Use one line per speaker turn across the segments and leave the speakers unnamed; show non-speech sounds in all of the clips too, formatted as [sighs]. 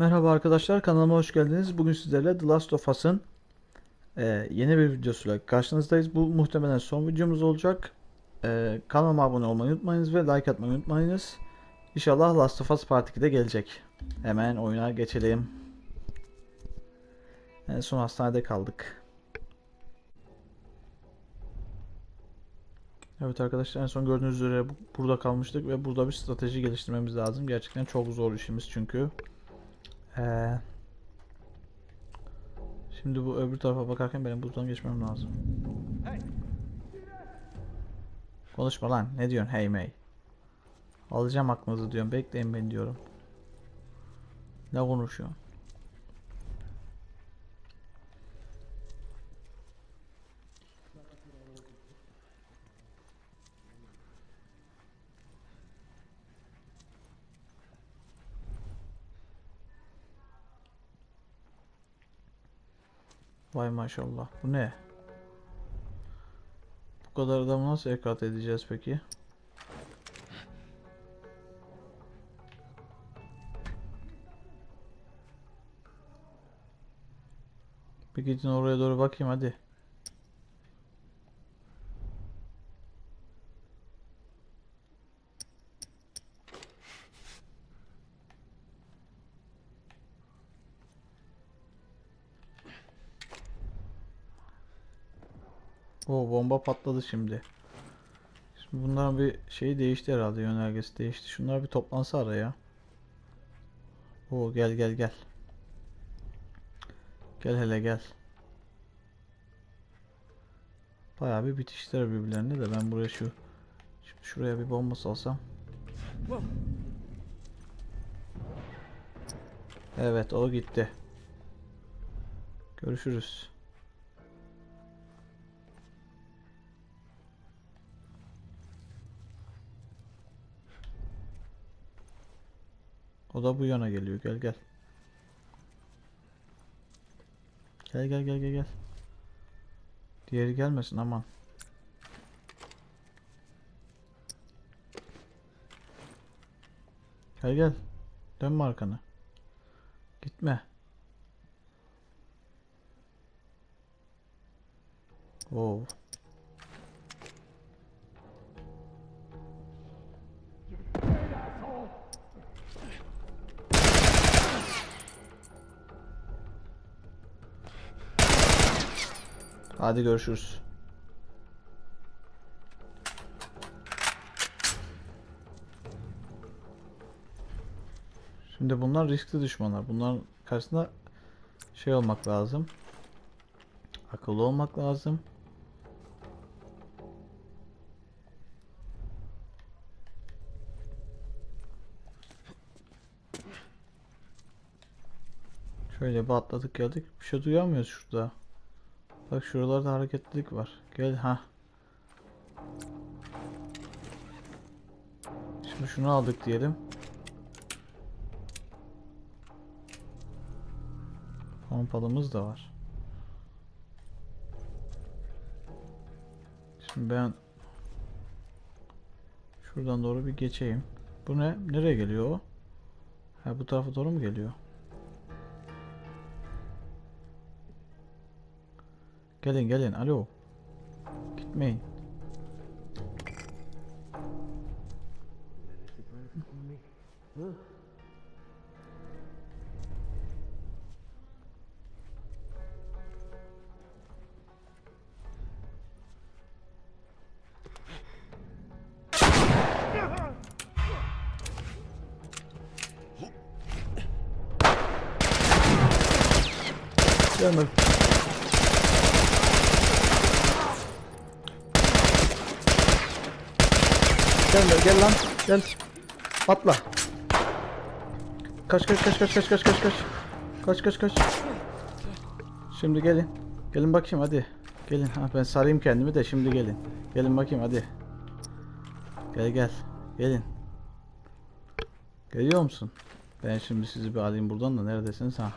Merhaba arkadaşlar kanalıma hoş geldiniz. Bugün sizlerle The Last of Us'ın e, yeni bir videosuyla karşınızdayız. Bu muhtemelen son videomuz olacak. E, kanalıma abone olmayı unutmayınız ve like atmayı unutmayınız. İnşallah Last of Us Part 2'de gelecek. Hemen oyuna geçelim. En son hastanede kaldık. Evet arkadaşlar en son gördüğünüz üzere bu- burada kalmıştık ve burada bir strateji geliştirmemiz lazım. Gerçekten çok zor işimiz çünkü. Ee, şimdi bu öbür tarafa bakarken benim buradan geçmem lazım. Konuşma lan. Ne diyorsun? Hey mey. Alacağım aklınızı diyorum. Bekleyin beni diyorum. Ne konuşuyorsun? Vay maşallah. Bu ne? Bu kadar adamı nasıl ekart edeceğiz peki? Bir gidin oraya doğru bakayım hadi. O patladı şimdi. Şimdi bunların bir şeyi değişti herhalde yönergesi değişti. Şunlar bir toplansa araya. O gel gel gel. Gel hele gel. Bayağı bir bitişler birbirlerine de ben buraya şu şimdi şuraya bir bomba salsam. Evet o gitti. Görüşürüz. O da bu yana geliyor. Gel gel. Gel gel gel gel gel. Diğeri gelmesin aman. Gel gel. Dönme arkanı. Gitme. Oo. Hadi görüşürüz. Şimdi bunlar riskli düşmanlar. Bunların karşısında şey olmak lazım. Akıllı olmak lazım. Şöyle bir atladık geldik. Bir şey duyamıyoruz şurada. Bak şuralarda hareketlilik var. Gel ha. Şimdi şunu aldık diyelim. Pompalımız da var. Şimdi ben şuradan doğru bir geçeyim. Bu ne? Nereye geliyor o? Ha bu tarafa doğru mu geliyor? Gelin gelin alo. Gitmeyin. Gelme. Gel gel, lan. Gel. Atla. Kaç kaç kaç kaç kaç kaç kaç kaç. Kaç kaç kaç. Şimdi gelin. Gelin bakayım hadi. Gelin. Ha ben sarayım kendimi de şimdi gelin. Gelin bakayım hadi. Gel gel. Gelin. Geliyor musun? Ben şimdi sizi bir alayım buradan da neredesiniz ha?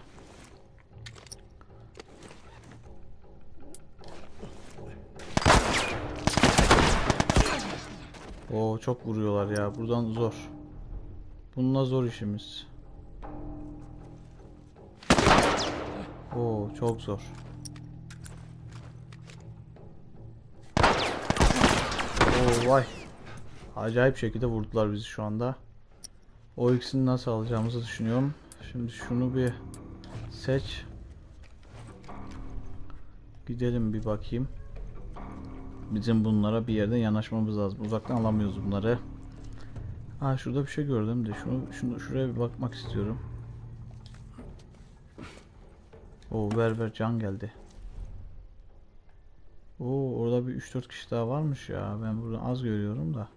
Oo çok vuruyorlar ya. Buradan zor. Bununla zor işimiz. Oo çok zor. Oo vay. Acayip şekilde vurdular bizi şu anda. O ikisini nasıl alacağımızı düşünüyorum. Şimdi şunu bir seç. Gidelim bir bakayım. Bizim bunlara bir yerden yanaşmamız lazım. Uzaktan alamıyoruz bunları. Ha şurada bir şey gördüm de şunu şunu şuraya bir bakmak istiyorum. Oo ver ver can geldi. Oo orada bir 3-4 kişi daha varmış ya. Ben buradan az görüyorum da.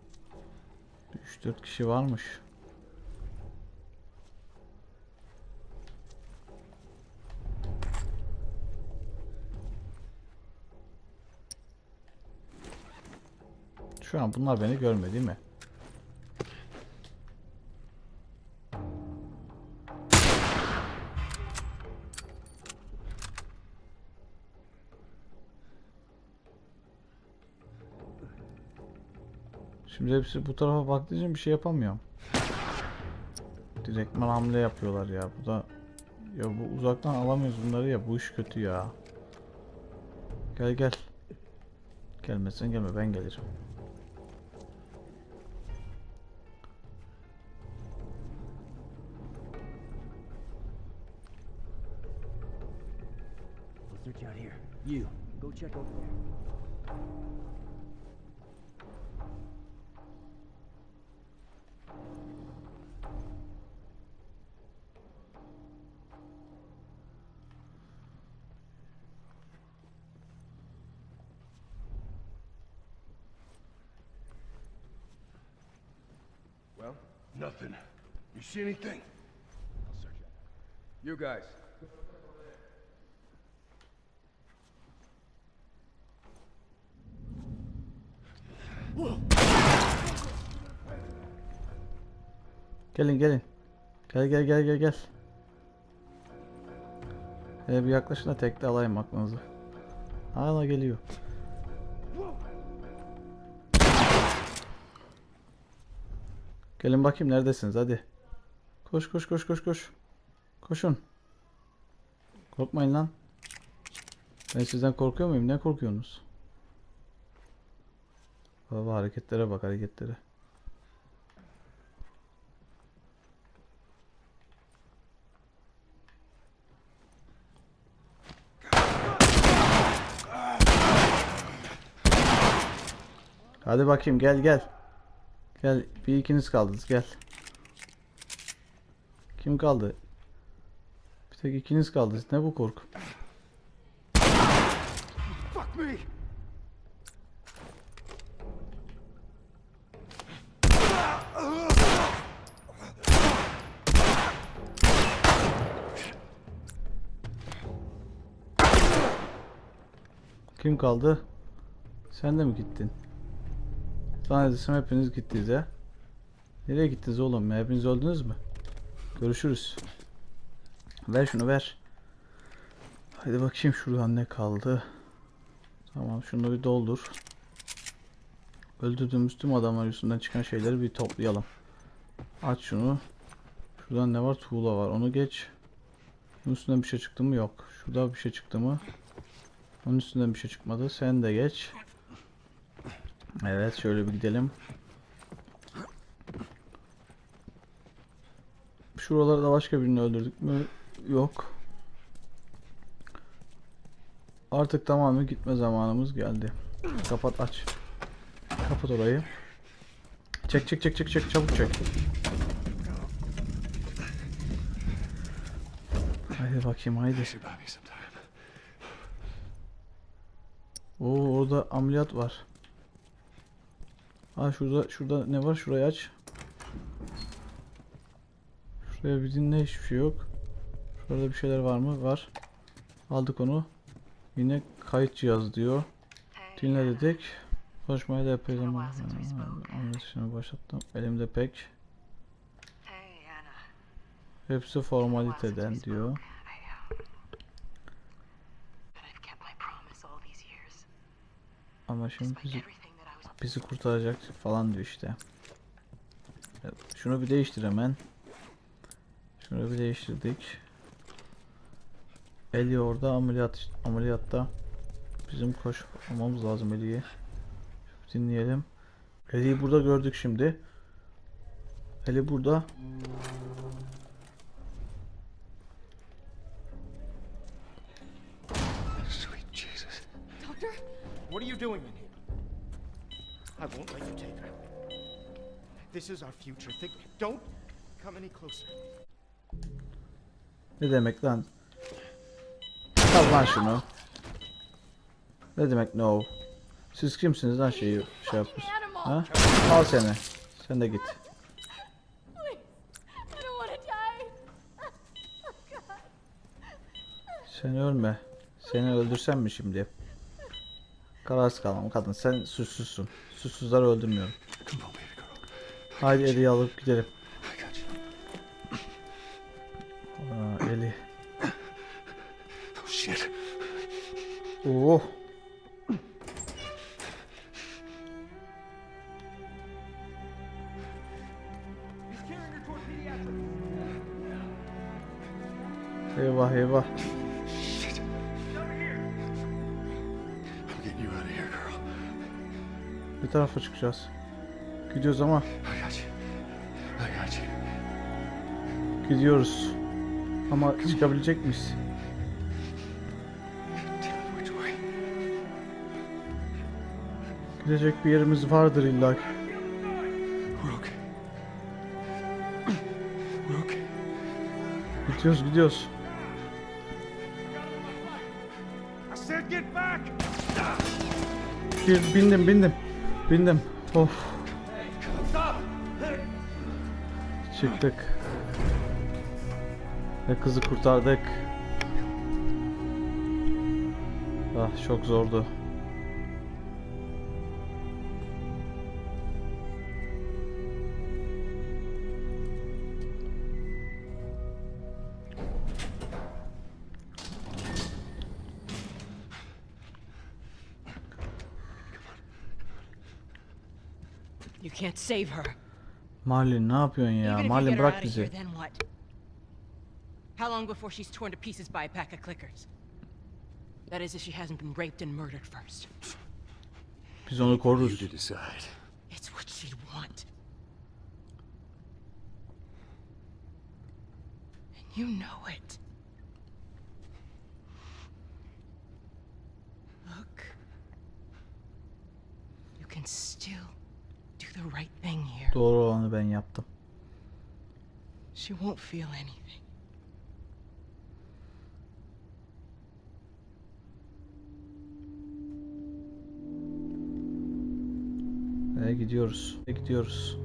3-4 kişi varmış. Şu an bunlar beni görmedi değil mi? Şimdi hepsi bu tarafa baktığı için bir şey yapamıyorum. Direktman hamle yapıyorlar ya. Bu da ya bu uzaktan alamıyoruz bunları ya. Bu iş kötü ya. Gel gel. Gelmezsen gelme ben gelirim.
You, go check over there.
Well,
Nothing. You see anything?
I'll search it. You guys.
Gelin gelin. Gel gel gel gel gel. Hele bir yaklaşın da tekte alayım aklınızı. Hala geliyor. Gelin bakayım neredesiniz hadi. Koş koş koş koş koş. Koşun. Korkmayın lan. Ben sizden korkuyor muyum? Ne korkuyorsunuz? Baba hareketlere bak hareketlere. Hadi bakayım gel gel. Gel bir ikiniz kaldınız gel. Kim kaldı? Bir tek ikiniz kaldınız. Ne bu korku?
Fuck me!
Kim kaldı? Sen de mi gittin? Zannedersem hepiniz gittiniz ya. Nereye gittiniz oğlum ya? Hepiniz öldünüz mü? Görüşürüz. Ver şunu ver. Hadi bakayım şuradan ne kaldı. Tamam şunu bir doldur. Öldürdüğümüz tüm adamlar üstünden çıkan şeyleri bir toplayalım. Aç şunu. Şuradan ne var? Tuğla var. Onu geç. Bunun üstünden bir şey çıktı mı? Yok. Şurada bir şey çıktı mı? Onun üstünden bir şey çıkmadı. Sen de geç. Evet şöyle bir gidelim. Şuralarda başka birini öldürdük mü? Yok. Artık tamamen gitme zamanımız geldi. Kapat aç. Kapat orayı. Çek çek çek çek çek çabuk çek. Haydi bakayım haydi. Oo orada ameliyat var. Ha şurada şurada ne var? Şurayı aç. Şuraya bir dinle hiçbir şey yok. Şurada bir şeyler var mı? Var. Aldık onu. Yine kayıt cihazı diyor. Dinle dedik. Konuşmayı da epey zaman. Anlatışını başlattım. Elimde pek. Hepsi formaliteden diyor. Ama şimdi bizi, kurtaracak falan diyor işte. Şunu bir değiştir hemen. Şunu bir değiştirdik. Eli orada ameliyat ameliyatta. Bizim koşmamız lazım Eli'yi. Dinleyelim. Eli'yi burada gördük şimdi. Eli burada.
Sweet Jesus.
Doctor?
What are you doing in? I won't let you take her. This is our future. Think. Don't come any closer.
Ne demek lan? Al lan şunu. Ne demek no? Siz kimsiniz lan şeyi şey yapıyorsun? Ha? Al seni. Sen de git.
Please. I don't want to die. Oh, God.
Sen ölme. Seni öldürsem mi şimdi? Kararsız kalmam kadın. Sen suçsuzsun. Suçsuzları öldürmüyorum. Haydi Eli'yi alıp gidelim. Aa, Eli.
Oh, shit.
Oh. Tarafa çıkacağız. Gidiyoruz ama gidiyoruz. Ama çıkabilecek miyiz? Gidecek bir yerimiz vardır illa ki. Gidiyoruz gidiyoruz. Bindim bindim. Bindim. Of
Stop!
çıktık. Ve kızı kurtardık. Ah çok zordu.
You can't save her.
Marlin ne yapıyorsun ya?
Even if
Marlin
get her
bırak
out of here, then what? How long before she's torn to pieces by a pack of clickers? That is, if she hasn't been raped and murdered first.
Biz onu
You
koruruz.
to decide.
It's what she'd want. And you know it. Look. You can still do the right thing here.
Doğru olanı ben yaptım.
She won't feel anything.
Ve gidiyoruz. Ve gidiyoruz.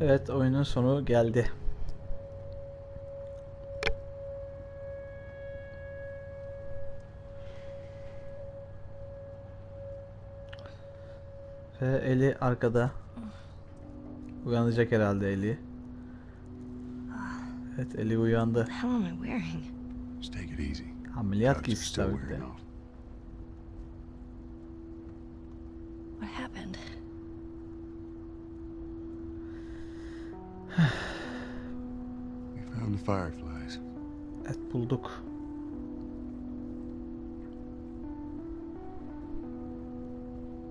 Evet oyunun sonu geldi. Ve Eli arkada. Uyanacak herhalde Eli. Evet Eli uyandı.
What the hell am I wearing?
Just take it easy.
Ameliyat
still
tabii ki de.
wearing off.
What happened?
We found the fireflies.
Evet bulduk.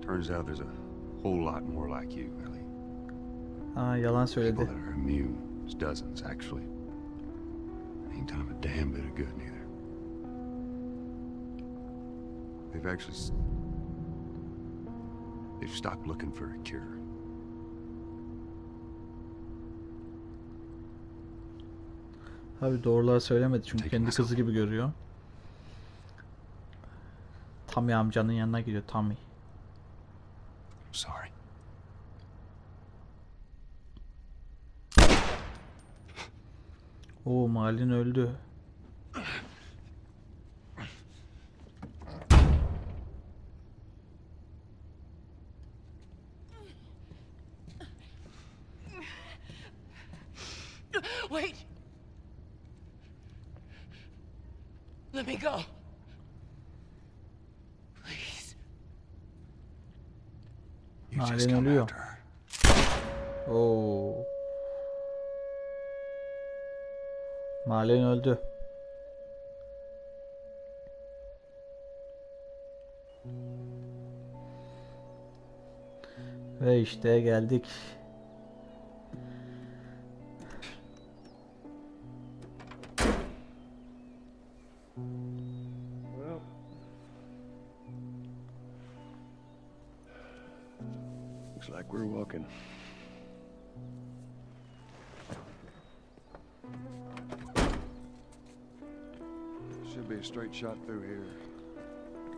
Turns out there's a whole lot more like you, Ellie.
Ah, Aa yalan
People
söyledi.
that are immune. There's dozens, actually. Ain't done a damn bit of good, neither. They've actually... They've stopped looking for a cure.
Abi doğruları söylemedi çünkü kendi kızı gibi görüyor. Tommy amcanın yanına gidiyor Tommy.
I'm sorry.
Oo Malin öldü.
Wait! Let me go.
Halen
ölüyor. Oo. Oh. Marlene öldü. Ve işte geldik
here.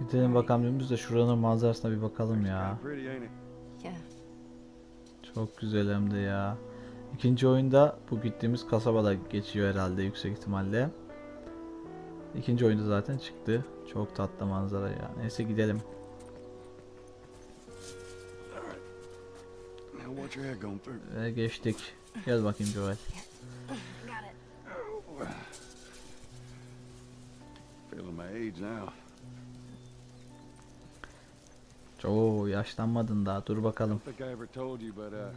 Gidelim bakalım dümdüz de şuranın manzarasına bir bakalım ya.
Pretty, ain't it?
Yeah.
Çok güzel hem de ya. İkinci oyunda bu gittiğimiz kasabada geçiyor herhalde yüksek ihtimalle. İkinci oyunda zaten çıktı. Çok tatlı manzara ya. Neyse gidelim. Ve geçtik. Gel bakayım Joel. Oo yaşlanmadın daha. Dur bakalım.
uh,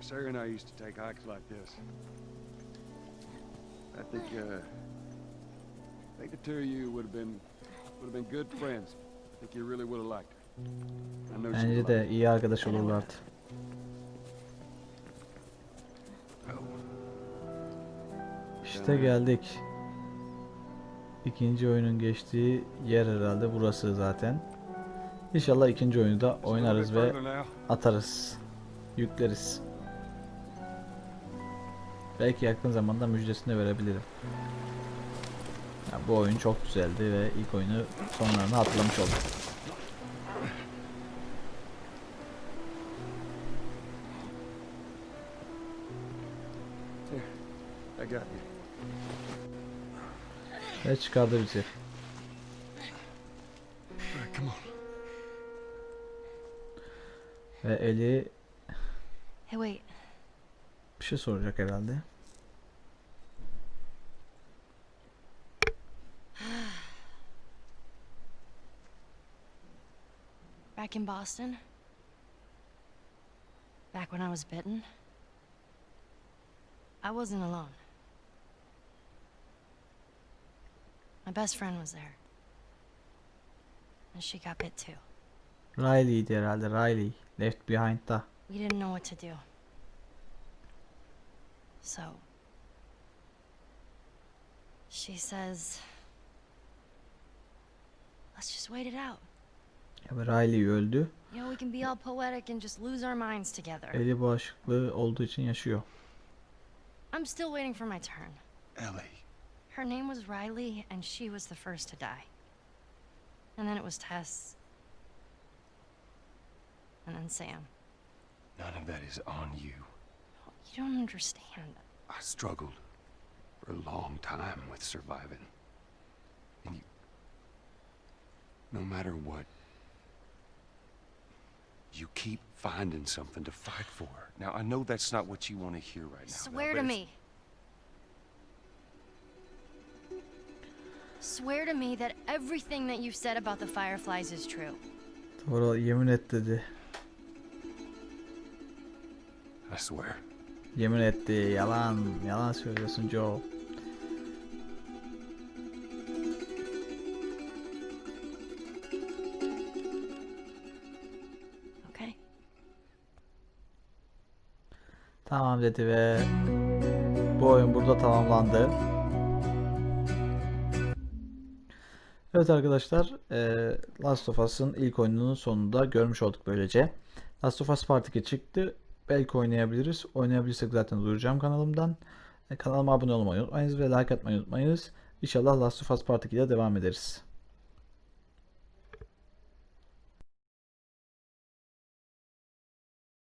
Sarah and I used to take hikes like this. I think uh, I think the two of you would have been would have been good friends. I think you really would have liked her. I know she
Bence de iyi arkadaş olurlardı. İşte geldik. İkinci oyunun geçtiği yer herhalde burası zaten. İnşallah ikinci oyunu da oynarız ve atarız. Yükleriz. Belki yakın zamanda müjdesini de verebilirim. Ya bu oyun çok güzeldi ve ilk oyunu sonlarını hatırlamış olduk.
I got you.
Ve çıkardı bizi. Ve Eli
Hey, wait.
bir şey soracak herhalde. [sighs]
Back in Boston? Back when I was bitten? I wasn't alone. My best friend was there. And she got bit too.
Riley'di uh, herhalde. Riley. Left behind Behind'da.
We didn't know what to do. So. She says. Let's just wait it out.
Ya ve Riley öldü.
You know, we can be all poetic and just lose our minds together.
Eli bağışıklığı olduğu için yaşıyor.
I'm still waiting for my turn.
Ellie.
Her name was Riley, and she was the first to die. And then it was Tess. And then Sam.
None of that is on you.
You don't understand.
I struggled for a long time with surviving. And you. No matter what, you keep finding something to fight for.
Now, I know that's not what you want to hear right now.
Swear to me. Swear to me that everything that you've said about the Fireflies is true.
Doğru yemin et dedi.
I swear.
Yemin etti. Yalan. Yalan söylüyorsun Joe.
Okay?
Tamam dedi ve bu oyun burada tamamlandı. Evet arkadaşlar, eee, Last of Us'ın ilk oyununun sonunda görmüş olduk böylece. Last of Us Part 2 çıktı. Belki oynayabiliriz. Oynayabilirsek zaten duyuracağım kanalımdan. E, kanalıma abone olmayı unutmayınız ve like atmayı unutmayınız. İnşallah Last of Us Part 2'de devam ederiz.